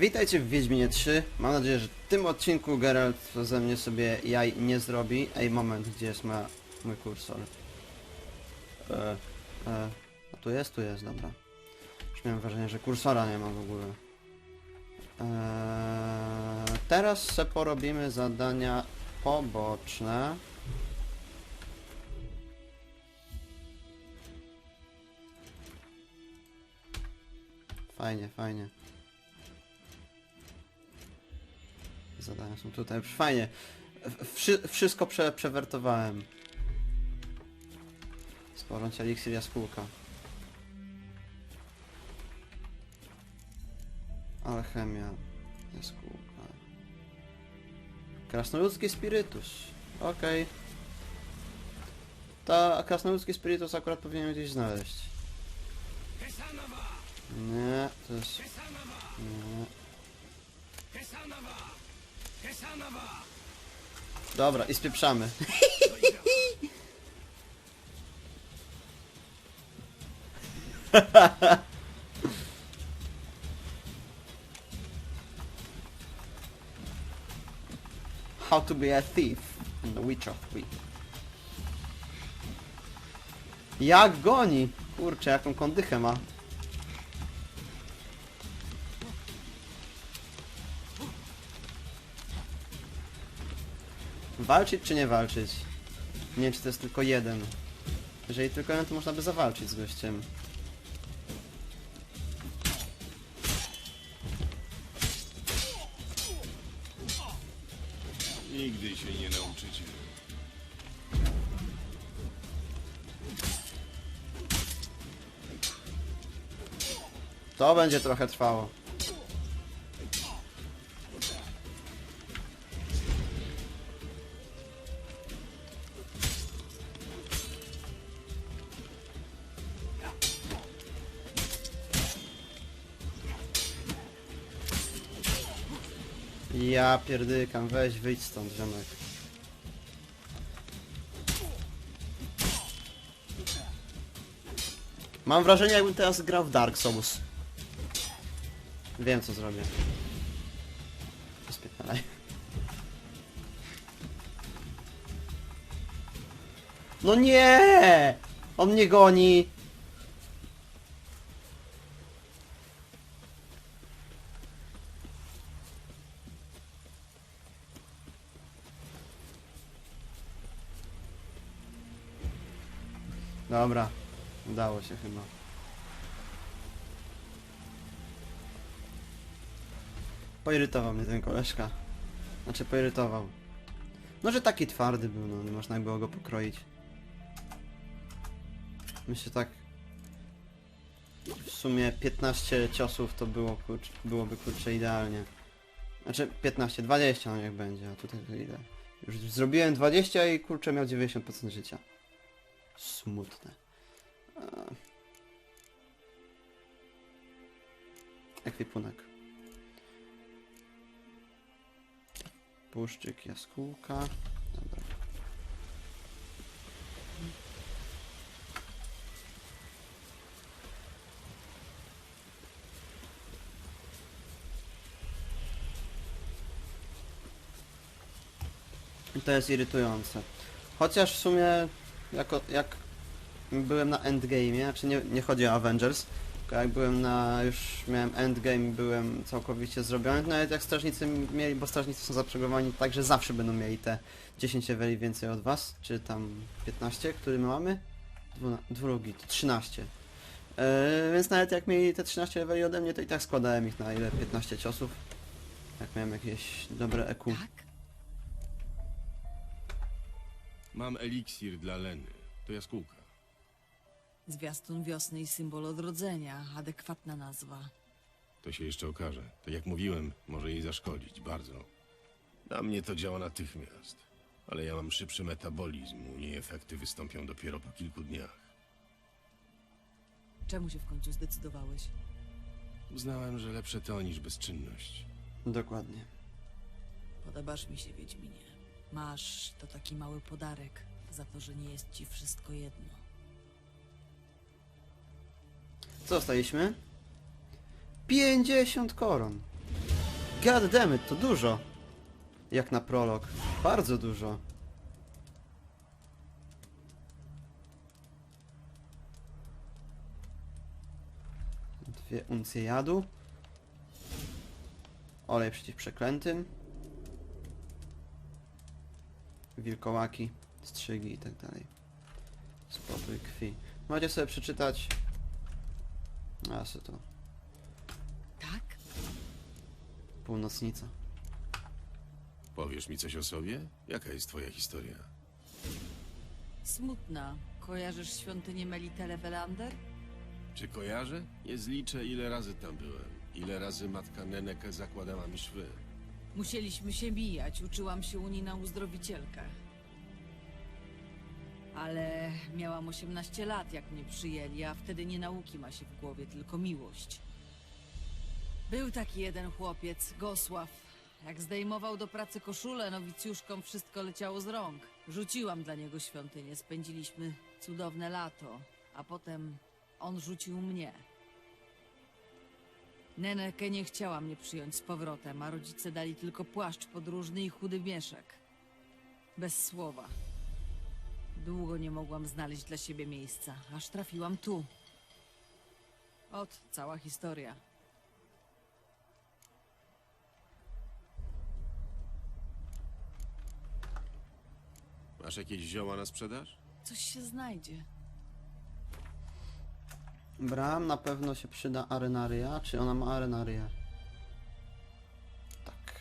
Witajcie w Wiedźminie 3. Mam nadzieję, że w tym odcinku Geralt ze mnie sobie jaj nie zrobi. Ej, moment, gdzie jest ma mój kursor? E, e, a tu jest? Tu jest, dobra. Już miałem wrażenie, że kursora nie ma w ogóle. E, teraz se porobimy zadania poboczne. Fajnie, fajnie. Zadania są tutaj. Fajnie. Wszy wszystko prze przewertowałem. Sporąć eliksir jaskółka. Alchemia. Jaskółka. Krasnoludzki spirytus. Okej. To krasnoludzki spirytus akurat powinienem gdzieś znaleźć. Nie, to jest... Nie. Dobra, i spieprzamy. How to be a thief in The Witcher 3. Jak goni! Kurczę, jaką kondychę ma. Walczyć czy nie walczyć? Nie wiem, czy to jest tylko jeden. Jeżeli tylko jeden, to można by zawalczyć z gościem. Nigdy się nie nauczycie. To będzie trochę trwało. Ja pierdykam, weź wyjdź stąd, ziomek. Mam wrażenie, jakbym teraz grał w Dark Souls. Wiem, co zrobię. Spierdalaj. No nie! On mnie goni! Dobra, udało się chyba. Poirytował mnie ten koleżka. Znaczy poirytował. No, że taki twardy był, no nie można było go pokroić. Myślę tak... W sumie 15 ciosów to było byłoby kurczę idealnie. Znaczy 15, 20 no niech będzie, a tutaj to ile? Już zrobiłem 20 i kurczę miał 90% życia. Smutne. Eee. Ekwipunek. Puszczyk, jaskółka. Dobra. To jest irytujące. Chociaż w sumie jako, jak byłem na endgame, znaczy nie, nie chodzi o Avengers, tylko jak byłem na, już miałem endgame, byłem całkowicie zrobiony, nawet jak strażnicy mieli, bo strażnicy są zaprzegowani tak, że zawsze będą mieli te 10 leveli więcej od was, czy tam 15, który my mamy? Dwuna, drugi, to 13. Yy, więc nawet jak mieli te 13 leveli ode mnie, to i tak składałem ich na ile? 15 ciosów. Jak miałem jakieś dobre EQ. Tak? Mam eliksir dla Leny. To jaskółka. Zwiastun wiosny i symbol odrodzenia. Adekwatna nazwa. To się jeszcze okaże. Tak jak mówiłem, może jej zaszkodzić. Bardzo. Na mnie to działa natychmiast. Ale ja mam szybszy metabolizm. U niej efekty wystąpią dopiero po kilku dniach. Czemu się w końcu zdecydowałeś? Uznałem, że lepsze to niż bezczynność. Dokładnie. Podobasz mi się, Wiedźminie. Masz to taki mały podarek za to, że nie jest ci wszystko jedno. Co dostaliśmy? 50 koron. God damn it, to dużo. Jak na prolog. Bardzo dużo. Dwie uncje jadu. Olej przeciw przeklętym. Wilkołaki, strzygi i tak dalej. Spokój krwi. Możecie sobie przeczytać. A, co to? Tak? Północnica. Powiesz mi coś o sobie? Jaka jest twoja historia? Smutna. Kojarzysz świątynię Melitele Welander? Czy kojarzę? Nie zliczę, ile razy tam byłem. Ile razy matka Neneke zakładała mi szwy. Musieliśmy się bijać, uczyłam się u niej na uzdrowicielkę. Ale miałam 18 lat, jak mnie przyjęli, a wtedy nie nauki ma się w głowie, tylko miłość. Był taki jeden chłopiec, Gosław. Jak zdejmował do pracy koszulę, nowicjuszkom wszystko leciało z rąk. Rzuciłam dla niego świątynię, spędziliśmy cudowne lato, a potem on rzucił mnie. Neneke nie chciała mnie przyjąć z powrotem, a rodzice dali tylko płaszcz podróżny i chudy mieszek. Bez słowa. Długo nie mogłam znaleźć dla siebie miejsca, aż trafiłam tu. Ot, cała historia. Masz jakieś zioła na sprzedaż? Coś się znajdzie. Bram na pewno się przyda arenaria. Czy ona ma arenaria? Tak.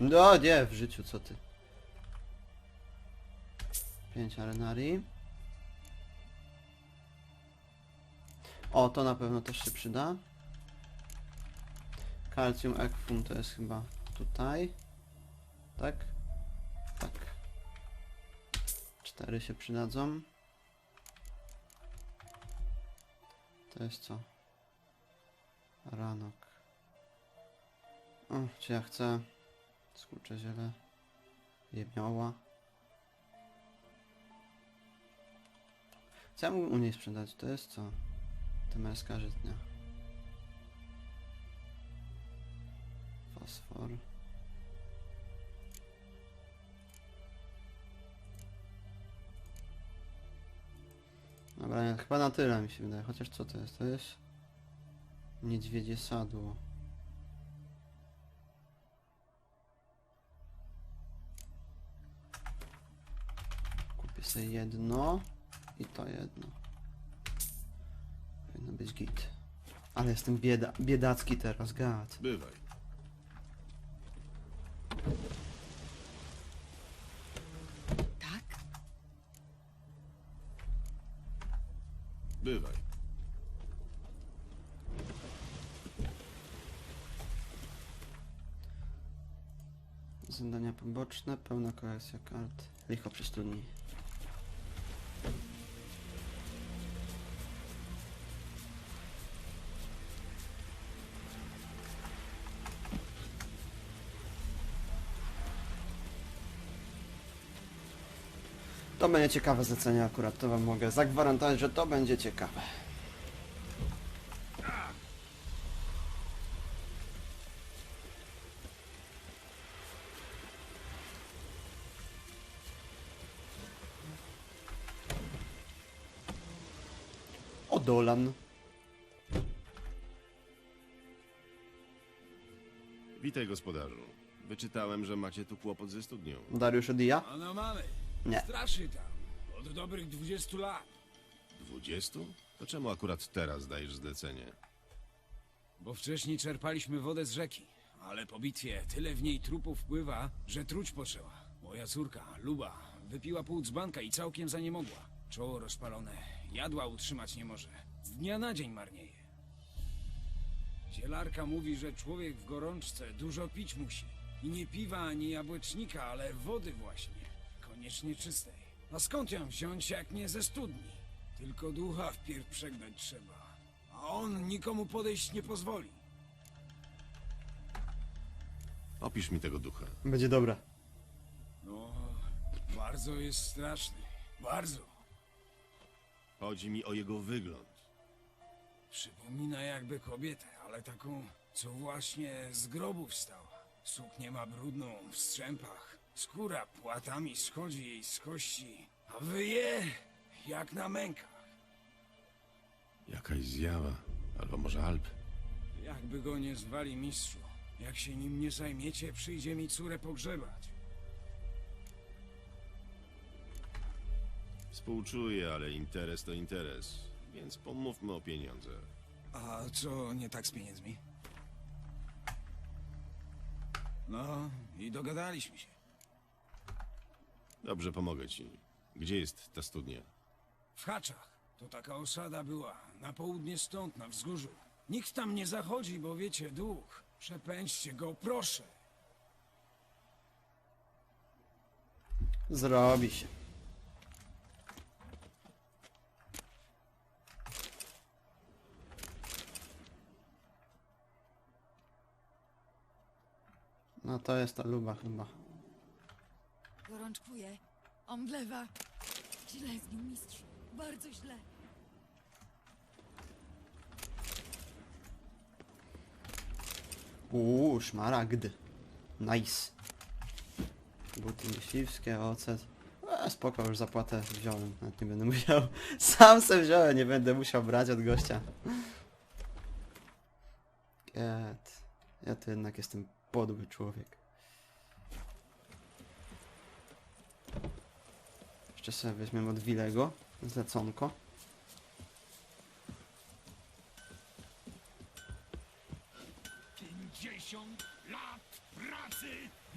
No nie, w życiu, co ty? 5 arenarii. O, to na pewno też się przyda. Calcium Equum to jest chyba tutaj. Tak? Tak. Cztery się przydadzą. To jest co? Ranok. O, czy ja chcę? Skurcze ziele. Jebioła. Co ja mógł u niej sprzedać? To jest co? Temerska żytnia. Fosfor. Nie, chyba na tyle mi się wydaje. Chociaż co to jest? To jest niedźwiedzie sadło. Kupię sobie jedno i to jedno. Powinno być git. Ale jestem bieda biedacki teraz, gad. Bywaj. Tak? Bywaj. Poboczne, pełna kolekcja kart. Licho przy studni. To będzie ciekawe zlecenie akurat, to wam mogę zagwarantować, że to będzie ciekawe. Witaj, gospodarzu. Wyczytałem, że macie tu kłopot ze studnią. Dariusz Odia? A no mamy. Nie. Straszy tam. Od dobrych 20 lat. Dwudziestu? To czemu akurat teraz dajesz zlecenie? Bo wcześniej czerpaliśmy wodę z rzeki. Ale po bitwie tyle w niej trupów wpływa, że truć poczęła. Moja córka, Luba, wypiła pół dzbanka i całkiem za nie mogła. Czoło rozpalone. Jadła utrzymać nie może. Z dnia na dzień marnieje. Zielarka mówi, że człowiek w gorączce dużo pić musi. I nie piwa ani jabłecznika, ale wody właśnie. Koniecznie czystej. A skąd ją wziąć, jak nie ze studni? Tylko ducha wpierw przegnać trzeba. A on nikomu podejść nie pozwoli. Opisz mi tego ducha. Będzie dobra. No, bardzo jest straszny. Bardzo. Chodzi mi o jego wygląd. Przypomina jakby kobietę, ale taką co właśnie z grobu wstała. Suknię ma brudną, w strzępach. Skóra płatami schodzi jej z kości, a wyje jak na mękach. Jakaś zjawa, albo może Alp. Jakby go nie zwali mistrzu. Jak się nim nie zajmiecie, przyjdzie mi córę pogrzebać. Współczuję, ale interes to interes, więc pomówmy o pieniądzach. A co nie tak z pieniędzmi? No, i dogadaliśmy się. Dobrze, pomogę ci. Gdzie jest ta studnia? W Haczach. To taka osada była. Na południe stąd, na wzgórzu. Nikt tam nie zachodzi, bo wiecie, duch. Przepędźcie go, proszę. Zrobi się. No to jest ta luba chyba. Gorączkuje. Omdlewa. Źle z nim, mistrzu. Bardzo źle. Uuu, szmaragd. Nice. Buty myśliwskie, ocet. E, spoko, już zapłatę wziąłem. Nawet nie będę musiał. Sam se wziąłem, nie będę musiał brać od gościa. Ket. Ja to jednak jestem podły człowiek. Jeszcze sobie weźmiemy od Wilego. Zleconko. Pięćdziesiąt lat pracy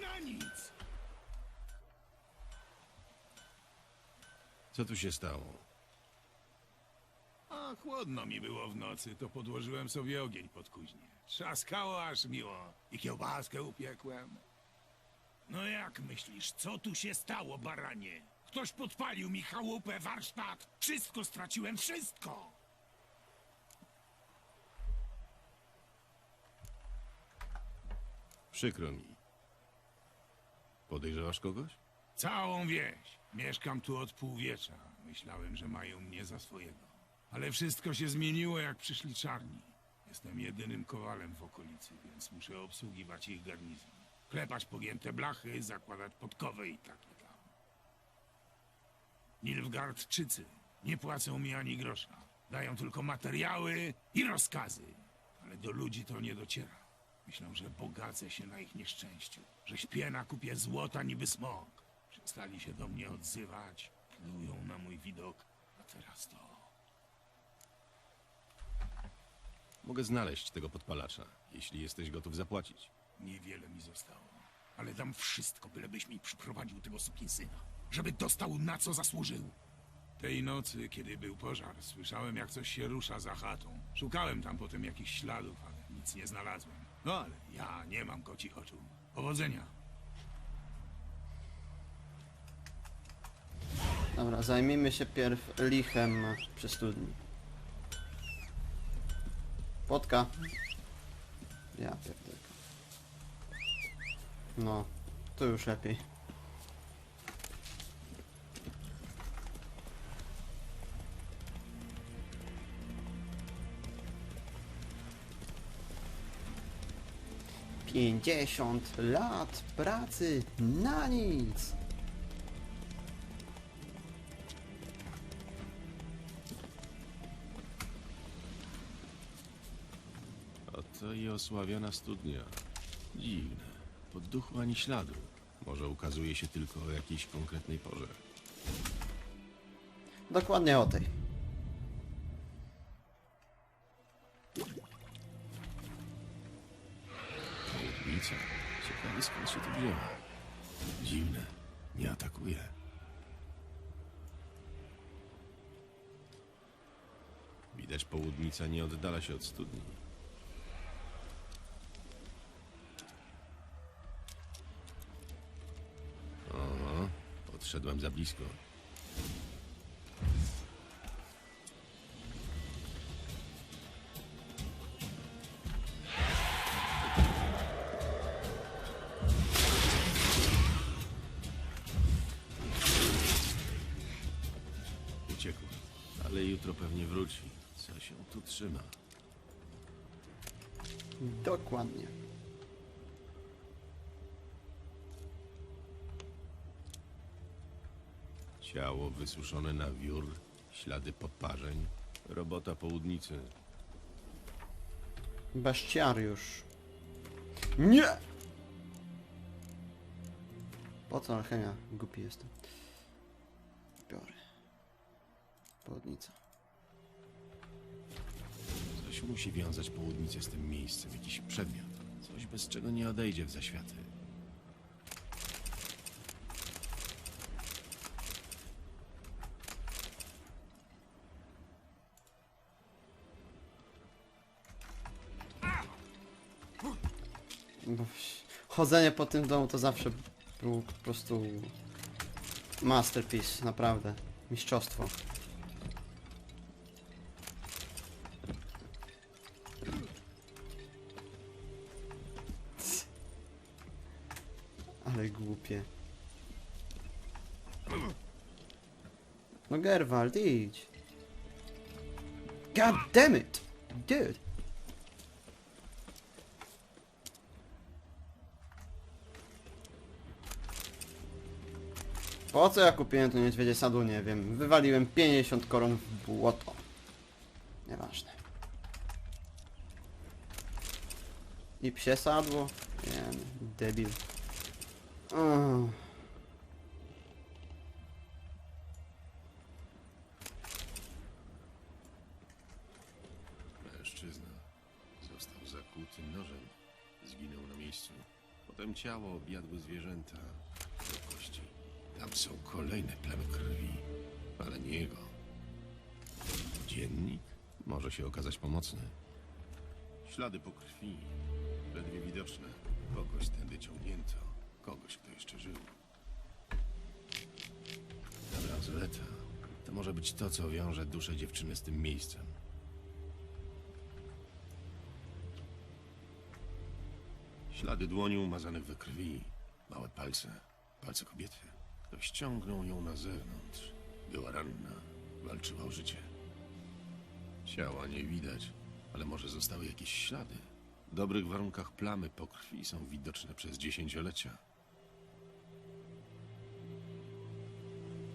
na nic! Co tu się stało? A chłodno mi było w nocy, to podłożyłem sobie ogień pod kuźnię. Trzaskało aż miło i kiełbaskę upiekłem. No jak myślisz, co tu się stało, baranie? Ktoś podpalił mi chałupę, warsztat. Wszystko straciłem, wszystko! Przykro mi. Podejrzewasz kogoś? Całą wieś. Mieszkam tu od półwiecza. Myślałem, że mają mnie za swojego. Ale wszystko się zmieniło, jak przyszli czarni. Jestem jedynym kowalem w okolicy, więc muszę obsługiwać ich garnizon. Klepać pogięte blachy, zakładać podkowy i tak i tam. Nilfgaardczycy nie płacą mi ani grosza. Dają tylko materiały i rozkazy. Ale do ludzi to nie dociera. Myślą, że bogacę się na ich nieszczęściu. Że śpię na kupie złota niby smok. Przestali się do mnie odzywać. Plują na mój widok. A teraz to... Mogę znaleźć tego podpalacza, jeśli jesteś gotów zapłacić. Niewiele mi zostało. Ale dam wszystko, bylebyś mi przyprowadził tego sukinsyna. Żeby dostał na co zasłużył. Tej nocy, kiedy był pożar, słyszałem jak coś się rusza za chatą. Szukałem tam potem jakichś śladów, ale nic nie znalazłem. No ale ja nie mam kocich oczu. Powodzenia. Dobra, zajmijmy się pierw lichem przy studni. Potka. Ja pierdolę. No, to już lepiej. Pięćdziesiąt lat pracy na nic. I osławiona studnia. Dziwne. Pod duchu ani śladu. Może ukazuje się tylko o jakiejś konkretnej porze. Dokładnie o tej. Południca. Ciekawe skąd się tu wzięła. Dziwne. Nie atakuje. Widać południca nie oddala się od studni. Podszedłem za blisko. Uciekł, ale jutro pewnie wróci. Co się tu trzyma? Dokładnie. Ciało wysuszone na wiór, ślady poparzeń, robota południcy. Bestiariusz. Nie! Po co alchemia? Głupi jestem. Biorę. Południca. Coś musi wiązać południcę z tym miejscem, jakiś przedmiot. Coś, bez czego nie odejdzie w zaświaty. Chodzenie po tym domu to zawsze był po prostu masterpiece, naprawdę. Mistrzostwo. Ale głupie. No Gerwald, idź. God damn it! Dude! Po co ja kupiłem to niedźwiedzie sadu, nie wiem. Wywaliłem 50 koron w błoto. Nieważne. I psie sadło? Nie wiem, debil. Mężczyzna został zakuty nożem. Zginął na miejscu. Potem ciało objadły zwierzęta. Tam są kolejne plamy krwi, ale nie jego. Dziennik może się okazać pomocny. Ślady po krwi, ledwie widoczne. Kogoś tędy ciągnięto, kogoś, kto jeszcze żył. Bransoleta. To może być to, co wiąże duszę dziewczyny z tym miejscem. Ślady dłoni umazanych we krwi, małe palce, palce kobiety. Ściągnął ją na zewnątrz. Była ranna, walczyła o życie. Ciała nie widać, ale może zostały jakieś ślady. W dobrych warunkach plamy po krwi są widoczne przez dziesięciolecia.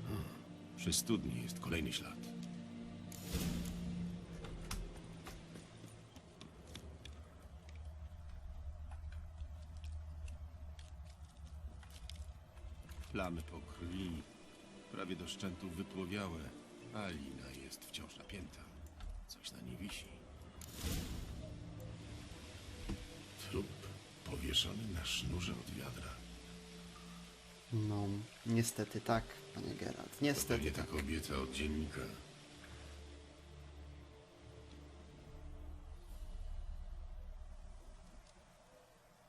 Hmm, Przy studni jest kolejny ślad. Plamy po krwi, prawie do szczętu wypłowiałe, a lina jest wciąż napięta. Coś na niej wisi. Trup powieszony na sznurze od wiadra. No, niestety tak, panie Geralt. Niestety Pewnie ta tak. kobieta od dziennika.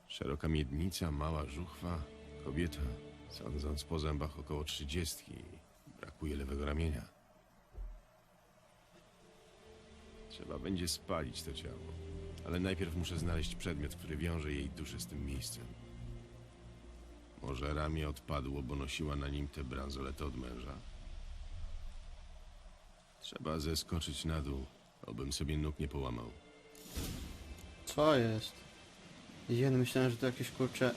Szeroka miednica, mała żuchwa, kobieta, sądząc po zębach około trzydziestki. Brakuje lewego ramienia. Trzeba będzie spalić to ciało, ale najpierw muszę znaleźć przedmiot, który wiąże jej duszę z tym miejscem. Może ramię odpadło, bo nosiła na nim tę bransoletę od męża? Trzeba zeskoczyć na dół, obym sobie nóg nie połamał. Co jest? Jen, myślałem, że to jakieś kurcze...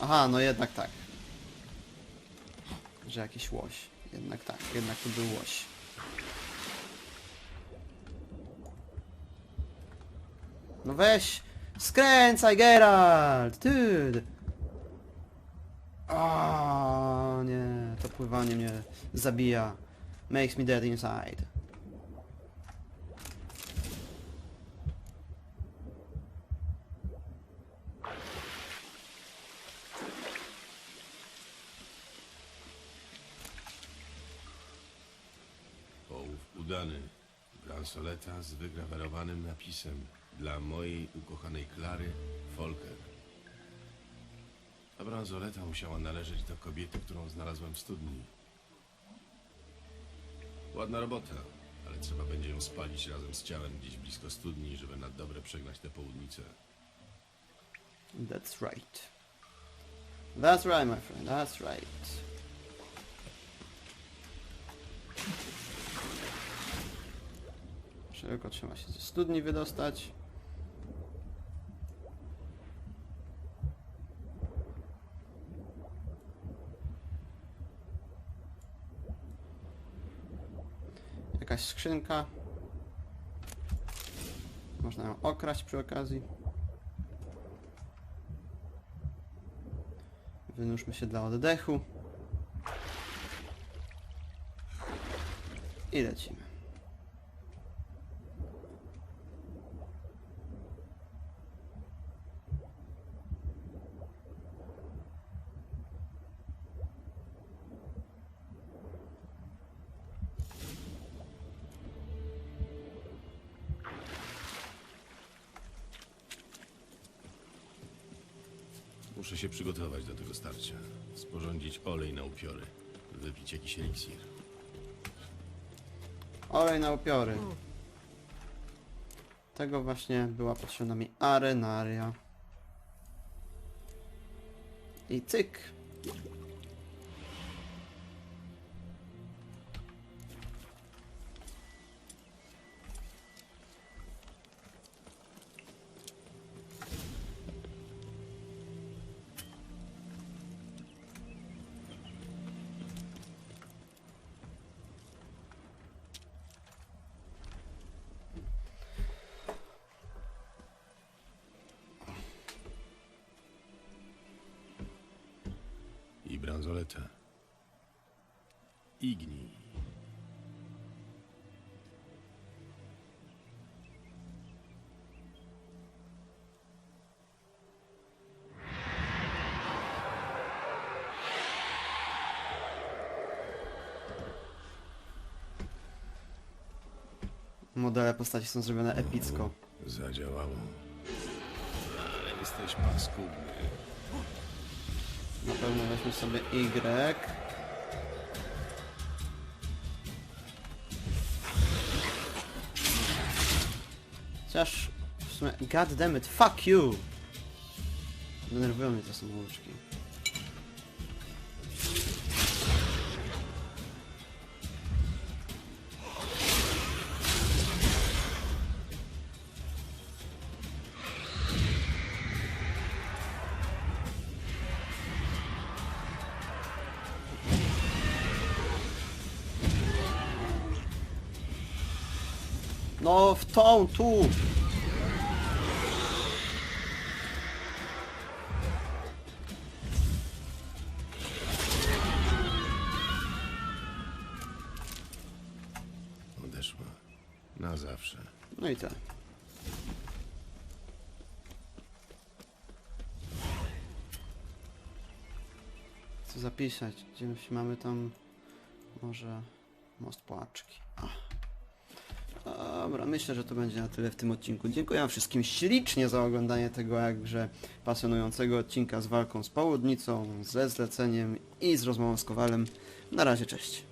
Aha, no jednak tak. Że jakiś łoś. Jednak tak, jednak to był łoś. No weź! Skręcaj, Geralt! Dude! O nie, to pływanie mnie zabija. Makes me dead inside. Z wygrawerowanym napisem dla mojej ukochanej Klary Folker. Ta bransoleta musiała należeć do kobiety, którą znalazłem w studni. Ładna robota, ale trzeba będzie ją spalić razem z ciałem gdzieś blisko studni, żeby na dobre przegnać tę południcę. That's right. That's right, my friend, that's right. Tylko trzeba się ze studni wydostać. Jakaś skrzynka. Można ją okraść przy okazji. Wynurzmy się dla oddechu. I lecimy. Muszę się przygotować do tego starcia. Sporządzić olej na upiory. Wypić jakiś eliksir. Olej na upiory. Tego właśnie była potrzebna mi arenaria. I cyk. Bransoletę. Ignij. Modele postaci są zrobione epicko. Zadziałało. Ale jesteś paskudny. Na pewno weźmy sobie Y. Chociaż w sumie... God damn it, fuck you! Denerwują mnie te samouczki. No, w tą, tu! Odeszła. Na zawsze. No i tyle. Co zapisać? Gdzieś mamy tam... Może... Most Płaczki. A. Dobra, myślę, że to będzie na tyle w tym odcinku. Dziękuję wam wszystkim ślicznie za oglądanie tego jakże pasjonującego odcinka z walką z południcą, ze zleceniem i z rozmową z Kowalem. Na razie, cześć.